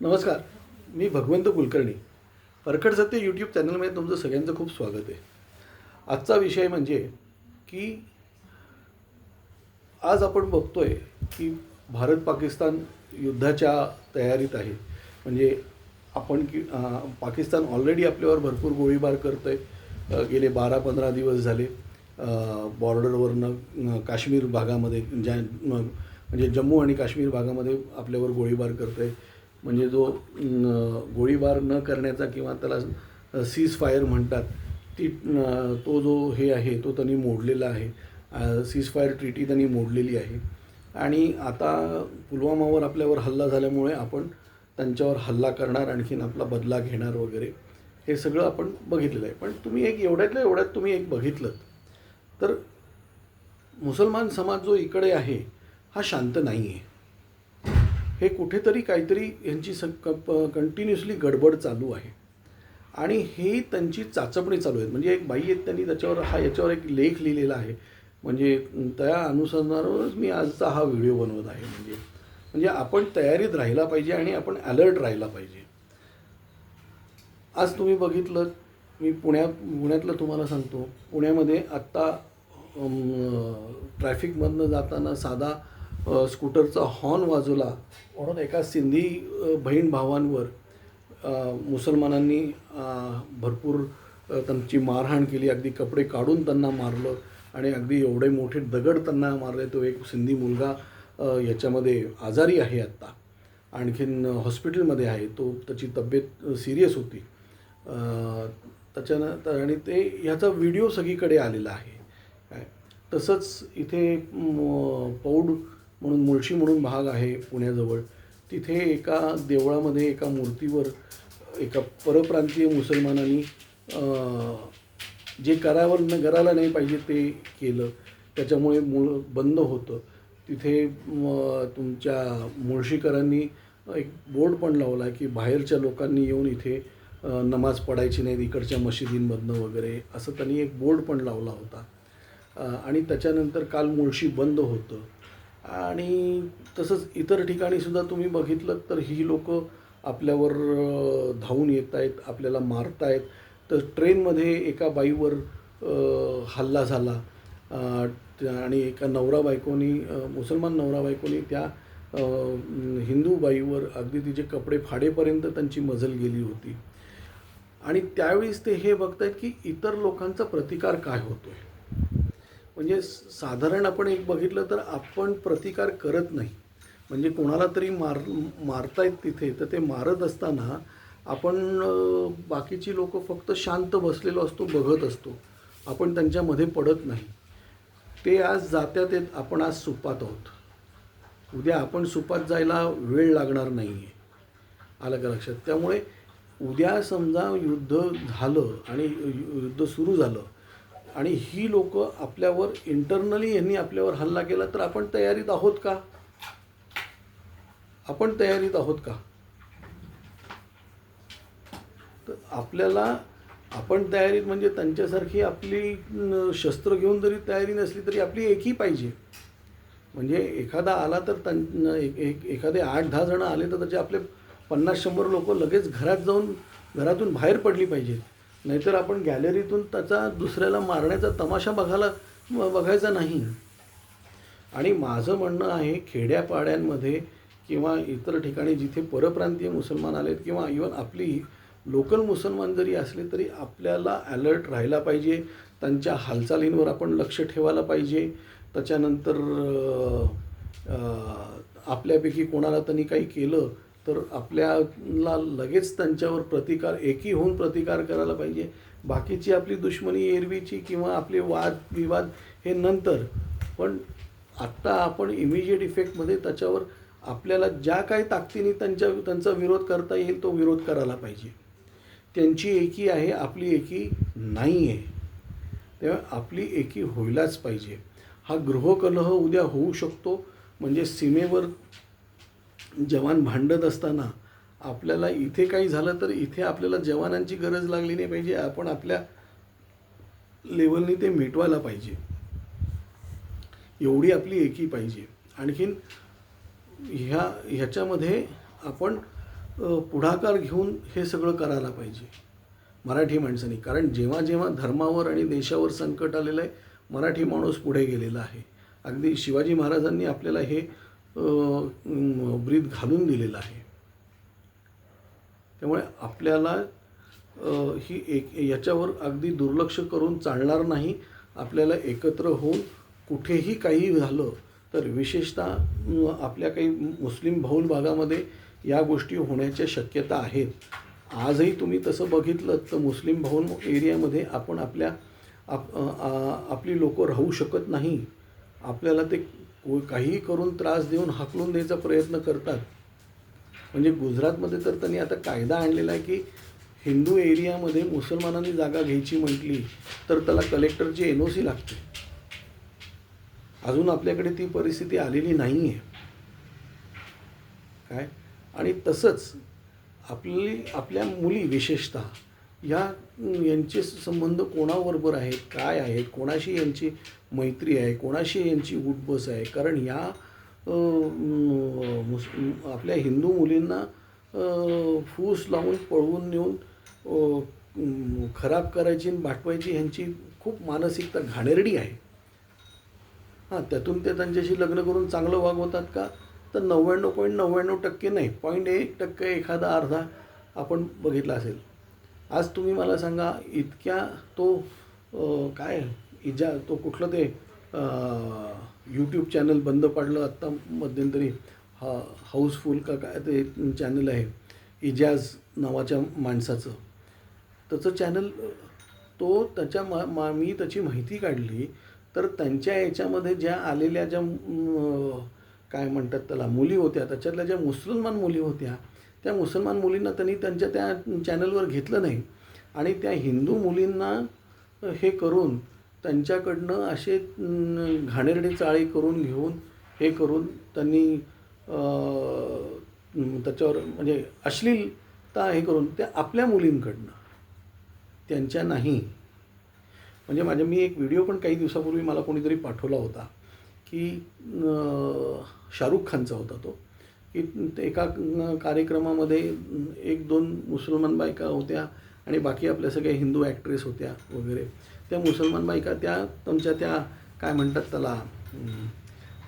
नमस्कार मी भगवंत कुलकर्णी. परखड सत्य यूट्यूब चॅनलमध्ये तुमचं सगळ्यांचं खूप स्वागत आहे. आजचा विषय म्हणजे की आज आपण बघतो आहे की भारत पाकिस्तान युद्धाच्या तयारीत आहे. म्हणजे आपण की पाकिस्तान ऑलरेडी आपल्यावर भरपूर गोळीबार करतं आहे गेले बारा पंधरा दिवस झाले. बॉर्डरवरनं काश्मीर भागामध्ये ज्या म्हणजे जम्मू आणि काश्मीर भागामध्ये आपल्यावर गोळीबार करत आहे म्हणजे जो गोळीबार न करण्याचा किंवा त्याला सीज फायर म्हणतात ती तो जो हे आहे तो त्यांनी मोडलेला आहे. सीज फायर ट्रीटी त्यांनी मोडलेली आहे. आणि आता पुलवामावर आपल्यावर हल्ला झाल्यामुळे आपण त्यांच्यावर हल्ला करणार आणखीन आपला बदला घेणार वगैरे हे सगळं आपण बघितलेलं आहे. पण तुम्ही एक एवढ्यातल्या एवढ्यात तुम्ही एक बघितलं तर मुसलमान समाज जो इकडे आहे हा शांत नाही आहे हे कुठेतरी काहीतरी यांची स कंटिन्युअसली गडबड चालू आहे. आणि ही त्यांची चाचपणी चालू आहे म्हणजे एक बाई आहेत त्यांनी त्याच्यावर हा याच्यावर एक लेख लिहिलेला आहे. म्हणजे त्या अनुसंधानावरच मी आजचा हा व्हिडिओ बनवत आहे. म्हणजे म्हणजे आपण तयारीत राहिला पाहिजे आणि आपण अलर्ट राहिला पाहिजे. आज तुम्ही बघितलं मी पुण्यात पुण्यातलं तुम्हाला सांगतो. पुण्यामध्ये आत्ता ट्रॅफिकमधनं जाताना साधा स्कूटरचा हॉर्न वाजवला. म्हणून एका सिंधी बहीण भावांवर मुसलमानांनी भरपूर त्यांची मारहाण केली. अगदी कपडे काढून त्यांना मारलं आणि अगदी एवढे मोठे दगड त्यांना मारले. तो एक सिंधी मुलगा याच्यामध्ये आजारी आहे आत्ता. आणखीन हॉस्पिटलमध्ये आहे. तो त्याची तब्येत सिरियस होती. त्याच्यानंतर त्याच्यानं आणि ते ह्याचा व्हिडिओ सगळीकडे आलेला आहे. काय तसंच इथे पौड म्हणून मुळशी म्हणून भाग आहे पुण्याजवळ. तिथे एका देवळामध्ये एका मूर्तीवर एका परप्रांतीय मुसलमानांनी जे करावर न करायला नाही पाहिजे ते केलं. त्याच्यामुळे मूळ बंद होतं. तिथे तुमच्या मुळशीकरांनी एक बोर्ड पण लावला की बाहेरच्या लोकांनी येऊन इथे नमाज पडायची नाहीत इकडच्या मशिदींमधनं वगैरे असं त्यांनी एक बोर्ड पण लावला होता. आणि त्याच्यानंतर काल मुळशी बंद होतं. आणि तसंच इतर ठिकाणी सुद्धा तुम्ही बघितलं तर ही लोक आपल्यावर धावून येत आहेत आपल्याला मारत आहेत तर ट्रेनमध्ये एका बाईवर हल्ला झाला. आणि एका नवरा बायकोनी मुसलमान नवरा बायकोनी त्या हिंदू बाईवर अगदी तिचे कपडे फाडेपर्यंत त्यांची मजल गेली होती. आणि त्यावेळेस ते हे बघतायत की इतर लोकांचा प्रतिकार काय होतो आहे म्हणजे साधारण आपण एक बघितलं तर आपण प्रतिकार करत नाही. म्हणजे कोणाला तरी मार मारतायत तिथे तर ते मारत असताना आपण बाकीची लोक फक्त शांत बसलेलो असतो बघत असतो. आपण त्यांच्यामध्ये पडत नाही. ते आज जात्यात येत आपण आज सुपात आहोत. उद्या आपण सुपात जायला वेळ लागणार नाही आहे आलं का लक्षात? त्यामुळे उद्या समजा युद्ध झालं आणि युद्ध सुरू झालं आणि ही लोक आपल्यावर इंटरनली यांनी आपल्यावर हल्ला केला तर आपण तयारीत आहोत का? आपण तयारीत आहोत का? तर आपल्याला आपण तयारीत म्हणजे त्यांच्यासारखी आपली शस्त्र घेऊन जरी तयारी नसली तरी आपली एकही पाहिजे. म्हणजे एखादा आला तर त्यां एक एखादे आठ दहा जणं आले तर त्याचे आपले पन्नास शंभर लोक लगेच घरात जाऊन घरातून बाहेर पडली पाहिजेत. नाहीतर आपण गॅलरीतून त्याचा दुसऱ्याला मारण्याचा तमाशा बघायला बघायचा नाही. आणि माझं म्हणणं आहे खेड्यापाड्यांमध्ये किंवा इतर ठिकाणी जिथे परप्रांतीय मुसलमान आलेत किंवा इवन आपली लोकल मुसलमान जरी असले तरी आपल्याला अलर्ट राहायला पाहिजे. त्यांच्या हालचालींवर आपण लक्ष ठेवायला पाहिजे. त्याच्यानंतर आपल्यापैकी कोणाला त्यांनी काही केलं तर आपल्याला लगेच त्यांच्यावर प्रतिकार एकी होऊन प्रतिकार करायला पाहिजे. बाकीची आपली दुश्मनी एरवीची किंवा आपले वाद विवाद हे नंतर. पण आत्ता आपण इमिजिएट इफेक्टमध्ये त्याच्यावर आपल्याला ज्या काही ताकदीने त्यांच्या त्यांचा विरोध करता येईल तो विरोध करायला पाहिजे. त्यांची एकी आहे आपली एकी नाही आहे तेव्हा आपली एकी व्हायलाच पाहिजे. हा गृहकलह उद्या होऊ शकतो. म्हणजे सीमेवर जवान भांडत असताना आपल्याला इथे काही झालं तर इथे आपल्याला जवानांची गरज लागली नाही पाहिजे. आपण आपल्या लेवलनी ते मिटवायला पाहिजे. एवढी आपली एकी पाहिजे. आणखीन ह्या ह्याच्यामध्ये आपण पुढाकार घेऊन हे सगळं करायला पाहिजे. मराठी माणसांनी. कारण जेव्हा जेव्हा धर्मावर आणि देशावर संकट आलेलं आहे मराठी माणूस पुढे गेलेला आहे. अगदी शिवाजी महाराजांनी आपल्याला हे ब्रीद घालून दिलेलं आहे. त्यामुळे आपल्याला ही एक याच्यावर अगदी दुर्लक्ष करून चालणार नाही. आपल्याला एकत्र होऊन कुठेही काही झालं तर विशेषतः आपल्या काही मुस्लिम बहुल भागामध्ये या गोष्टी होण्याच्या शक्यता आहेत. आजही तुम्ही तसं बघितलं तर मुस्लिम बहुल एरियामध्ये आपण आपल्या आप आपली लोकं राहू शकत नाही. आपल्याला ते काहीही करून त्रास देऊन हाकलून द्यायचा प्रयत्न करतात. म्हणजे गुजरातमध्ये तर त्यांनी आता कायदा आणलेला आहे की हिंदू एरियामध्ये मुसलमानांनी जागा घ्यायची म्हटली तर त्याला कलेक्टरची एन ओ सी लागते. अजून आपल्याकडे ती परिस्थिती आलेली नाही आहे काय? आणि तसंच आपली आपल्या मुली विशेषतः या यांचे संबंध कोणाबरोबर आहेत काय आहेत कोणाशी यांची मैत्री आहे कोणाशी यांची उठबस आहे? कारण या मुस आपल्या हिंदू मुलींना फूस लावून पळवून नेऊन खराब करायची आणि बाटवायची ह्यांची खूप मानसिकता घाणेरडी आहे. हां त्यातून ते त्यांच्याशी लग्न करून चांगलं वागवतात का? तर नव्याण्णव पॉईंट नव्याण्णव टक्के नाही. पॉईंट एक टक्के एखादा अर्धा आपण बघितला असेल. आज तुम्ही मला सांगा इतक्या तो काय इजा तो कुठलं ते यूट्यूब चॅनल बंद पाडलं आत्ता मध्यंतरी हा हाऊसफुल का काय ते चॅनल आहे इजाज नावाच्या माणसाचं. त्याचं चॅनल तो त्याच्या मा मा मी त्याची माहिती काढली तर त्यांच्या याच्यामध्ये ज्या आलेल्या ज्या काय म्हणतात त्याला मुली होत्या त्याच्यातल्या ज्या मुसलमान मुली होत्या त्या मुसलमान मुलींना त्यांनी त्यांच्या त्या चॅनलवर घेतलं नाही. आणि त्या हिंदू मुलींना हे करून त्यांच्याकडनं असे घाणेरडे चाळी करून घेऊन हे करून त्यांनी त्याच्यावर म्हणजे अश्लीलता हे करून त्या आपल्या मुलींकडनं त्यांच्या नाही. म्हणजे माझ्या मी एक व्हिडिओ पण काही दिवसापूर्वी मला कोणीतरी पाठवला होता की शाहरुख खानचा होता तो. की एका कार्यक्रमामध्ये एक दोन मुसलमान बायका होत्या आणि बाकी आपल्या सगळ्या हिंदू ॲक्ट्रेस होत्या वगैरे. त्या मुसलमान बायका त्या तुमच्या त्या काय म्हणतात त्याला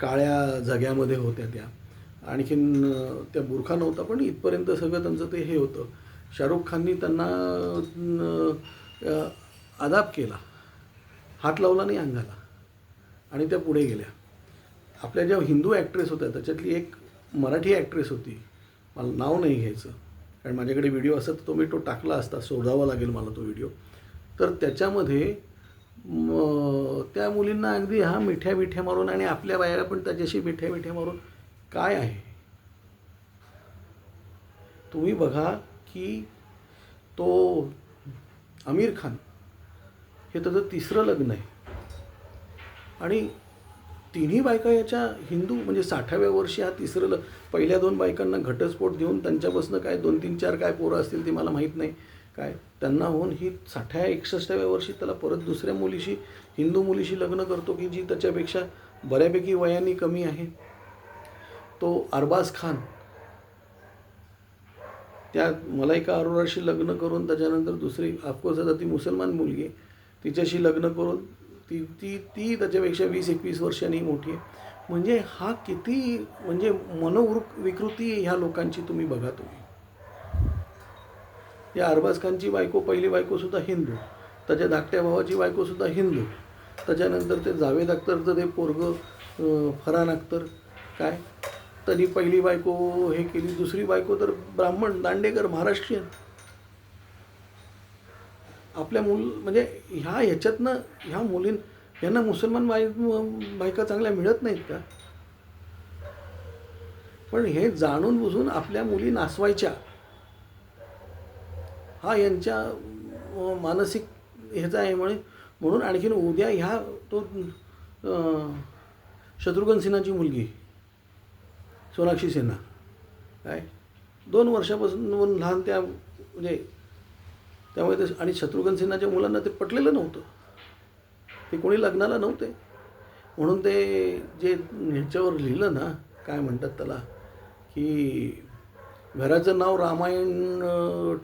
काळ्या झग्यामध्ये होत्या त्या. आणखीन त्या बुरखा नव्हता पण इथपर्यंत सगळं त्यांचं ते हे होतं. शाहरुख खाननी त्यांना अदाप आदाब केला. हात लावला नाही अंगाला आणि त्या पुढे गेल्या. आपल्या ज्या हिंदू ॲक्ट्रेस होत्या त्याच्यातली एक मराठी ॲक्ट्रेस होती. मला नाव नाही घ्यायचं. कारण माझ्याकडे व्हिडिओ असता तर तो मी तो टाकला असता शोधावा लागेल मला तो व्हिडिओ तर त्याच्यामध्ये त्या मुलींना अगदी हा मिठ्या मिठ्या मारून आणि आपल्या बायाला पण त्याच्याशी मिठ्या मिठ्या मारून काय आहे? तुम्ही बघा की तो आमिर खान हे त्याचं तिसरं लग्न आहे. आणि तिन्ही बायका याच्या हिंदू म्हणजे साठाव्या वर्षी हा तिसरं ल पहिल्या दोन बायकांना घटस्फोट देऊन त्यांच्यापासून काय दोन तीन चार काय पोरं असतील ते मला माहीत नाही. काय? त्यांना होऊन ही साठाव्या एकसष्टाव्या वर्षी त्याला परत दुसऱ्या मुलीशी हिंदू मुलीशी लग्न करतो की जी त्याच्यापेक्षा बऱ्यापैकी वयाने कमी आहे. तो अरबाज खान त्या मलायका अरोराशी लग्न करून त्याच्यानंतर दुसरी ऑफकोर्स आता ती मुसलमान मुलगी तिच्याशी लग्न करून ती ती ती त्याच्यापेक्षा वीस एकवीस वर्षांनी मोठी आहे. म्हणजे हा किती म्हणजे मनोवृक विकृती ह्या लोकांची तुम्ही बघा तुम्ही. या अरबाज खानची बायको पहिली बायकोसुद्धा हिंदू. त्याच्या धाकट्या भावाची बायकोसुद्धा हिंदू. त्याच्यानंतर ते जावेद अख्तरचं ते पोरगं अं, फरहान अख्तर. काय? त्यांनी पहिली बायको हे केली. दुसरी बायको तर ब्राह्मण दांडेकर महाराष्ट्रीयन. आपल्या मुल म्हणजे ह्या ह्याच्यातनं ह्या मुलीं यांना मुसलमान बाय बायका चांगल्या मिळत नाहीत का? पण हे जाणून बुजून आपल्या मुली नासवायच्या हा यांच्या मानसिक ह्याचा आहे म्हणे. म्हणून आणखीन उद्या ह्या तो शत्रुघ्न सिन्हाची मुलगी सोनाक्षी सिन्हा काय? दोन वर्षापासून लहान त्या म्हणजे त्यामुळे ते आणि शत्रुघ्न सिन्हाच्या मुलांना ते पटलेलं नव्हतं. ते कोणी लग्नाला नव्हते. म्हणून ते जे ह्याच्यावर लिहिलं ना काय म्हणतात त्याला की घराचं नाव रामायण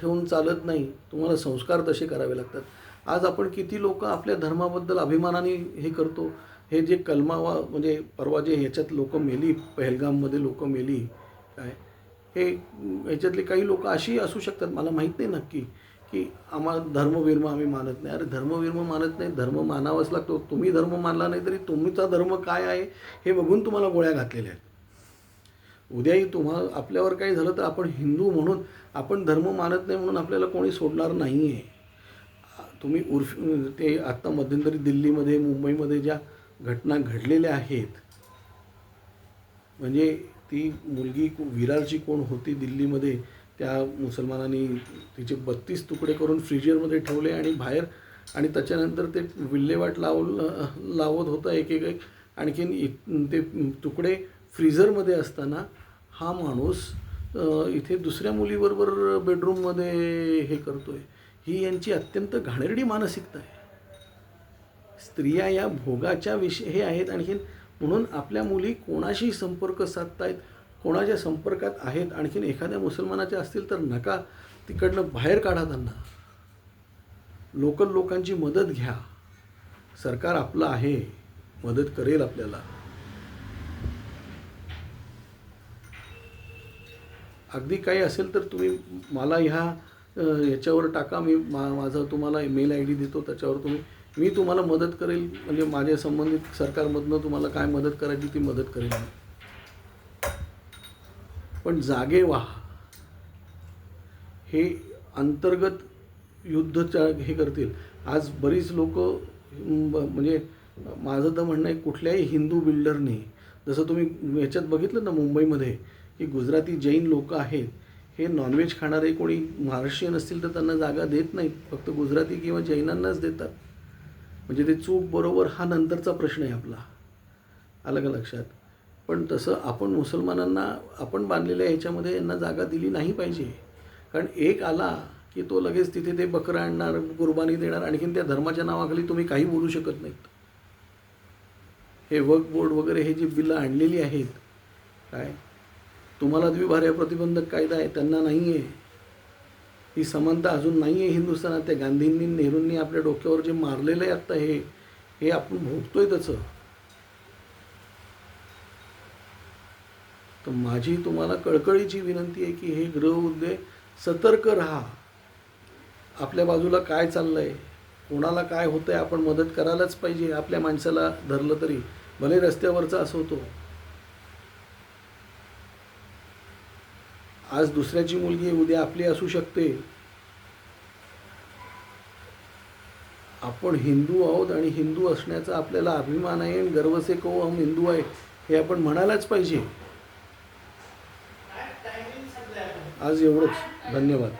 ठेवून चालत नाही. तुम्हाला संस्कार तसे करावे लागतात. आज आपण किती लोक आपल्या धर्माबद्दल अभिमानाने हे करतो. हे जे कलमावा म्हणजे परवा जे ह्याच्यात लोक मेली पहलगाममध्ये लोक मेली काय हे ह्याच्यातले काही लोक अशी असू शकतात मला माहीत नाही नक्की. की आम्हाला धर्मविर्म आम्ही मानत नाही. अरे धर्मविर्म मानत नाही धर्म मानावाच लागतो. तुम्ही धर्म मानला नाही तरी तुमचा धर्म काय आहे हे बघून तुम्हाला गोळ्या घातलेल्या आहेत. उद्याही तुम्हाला आपल्यावर काही झालं तर आपण हिंदू म्हणून आपण धर्म मानत नाही म्हणून आपल्याला कोणी सोडणार नाही आहे तुम्ही उर्फ ते आत्ता मध्यंतरी दिल्लीमध्ये मुंबईमध्ये ज्या घटना घडलेल्या आहेत म्हणजे ती मुलगी विरारची कोण होती दिल्लीमध्ये त्या मुसलमानांनी तिचे बत्तीस तुकडे करून फ्रीजरमध्ये ठेवले आणि बाहेर आणि त्याच्यानंतर ते विल्हेवाट लाव लावत होता एक एक एक आणखीन ते तुकडे फ्रीझरमध्ये असताना हा माणूस इथे दुसऱ्या मुलीबरोबर बेडरूममध्ये हे करतो आहे ही यांची अत्यंत घाणेरडी मानसिकता आहे. स्त्रिया या भोगाच्या विषय हे आहेत. आणखीन म्हणून आपल्या मुली कोणाशी संपर्क साधतायत? कोणाच्या संपर्कात आहेत आणखीन एखाद्या मुसलमानाच्या असतील तर नका तिकडनं बाहेर काढा त्यांना. लोकल लोकांची मदत घ्या. सरकार आपलं आहे मदत करेल आपल्याला. अगदी काही असेल तर तुम्ही मला ह्या याच्यावर टाका. मी मा माझा तुम्हाला ईमेल आय डी देतो त्याच्यावर तुम्ही मी तुम्हाला मदत करेल. म्हणजे माझ्या संबंधित सरकारमधनं तुम्हाला काय मदत करायची ती मदत करेल मी. पण जागे व्हा. हे अंतर्गत युद्धच्या हे करतील. आज बरीच लोक म्हणजे माझं तर म्हणणं आहे कुठल्याही हिंदू बिल्डरने जसं तुम्ही याच्यात बघितलं ना मुंबईमध्ये की गुजराती जैन लोक आहेत हे नॉनव्हेज खाणारे कोणी महाराष्ट्रीयन असतील तर त्यांना जागा देत नाहीत. फक्त गुजराती किंवा जैनांनाच देतात. म्हणजे ते चूक बरोबर हा नंतरचा प्रश्न आहे आपला. आलं का लक्षात? पण तसं आपण मुसलमानांना आपण बांधलेल्या ह्याच्यामध्ये यांना जागा दिली नाही पाहिजे. कारण एक आला की तो लगेच तिथे ते बकरं आणणार कुर्बानी देणार आणखीन त्या धर्माच्या नावाखाली तुम्ही काही बोलू शकत नाहीत. हे वर्क बोर्ड वगैरे हे जी बिलं आणलेली आहेत काय? तुम्हाला द्विभार्या प्रतिबंधक कायदा आहे त्यांना नाही आहे ही समानता अजून नाही आहे हिंदुस्थानात. त्या गांधींनी नेहरूंनी आपल्या डोक्यावर जे मारलेलं आहे आत्ता हे हे आपण भोगतोय त्याचं तर माझी तुम्हाला कळकळीची विनंती आहे की हे ग्रह उद्योग सतर्क राहा. आपल्या बाजूला काय चाललंय? कोणाला काय होतंय आपण मदत करायलाच पाहिजे. आपल्या माणसाला धरलं तरी. भले रस्त्यावरचा असं होतो आज दुसऱ्याची मुलगी उद्या आपली असू शकते. आपण हिंदू आहोत आणि हिंदू असण्याचा आपल्याला अभिमान आहे आणि गर्व से कहो हम हिंदू आहे हे आपण म्हणायलाच पाहिजे. आज एवढंच. धन्यवाद.